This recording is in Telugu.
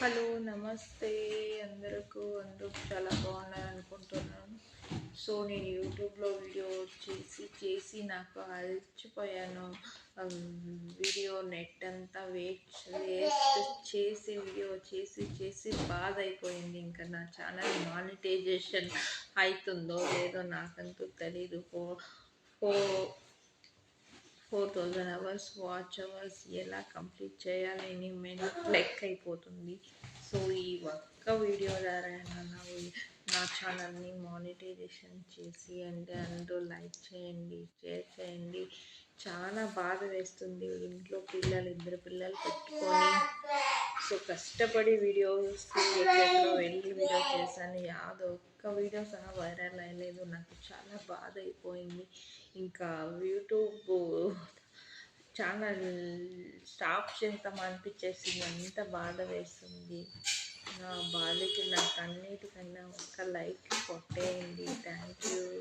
హలో నమస్తే. అందరకు అందరూ చాలా బాగున్నారు అనుకుంటున్నాను. సో నేను యూట్యూబ్లో వీడియో చేసి చేసి నాకు అలసిపోయాను వీడియో నెట్ అంతా వేస్ట్ వేస్ట్ చేసి వీడియో చేసి చేసి బాధ అయిపోయింది ఇంకా నా ఛానల్ మానిటైజేషన్ అవుతుందో లేదో నాకంతూ తెలీదు. Four four four thousand hours watch hours ఎలా కంప్లీట్ చేయాలని మెయిన్ లెక్క అయిపోతుంది. సో ఈ ఒక్క వీడియో ద్వారా నా నా ఛానల్ని మానిటైజేషన్ చేసి అండ్ అందరూ లైక్ చేయండి షేర్ చేయండి. చాలా బాధ వేస్తుంది ఇంట్లో పిల్లలు ఇద్దరు పిల్లలు పెట్టుకొని. సో కష్టపడి వీడియోస్ ఎక్కడెక్కడో వెళ్ళి వీడియో చేశాను యాదో ఒక్క వీడియో సహా వైరల్ అయ్యలేదు. నాకు చాలా బాధ అయిపోయింది. ఇంకా యూట్యూబ్ ఛానల్ స్టాప్ చేద్దాం అనిపించేసింది. అంత బాధ వేస్తుంది నా బాధకి నాకు అన్నిటికన్నా ఒక్క లైక్ కొట్టేయండి. Thank you.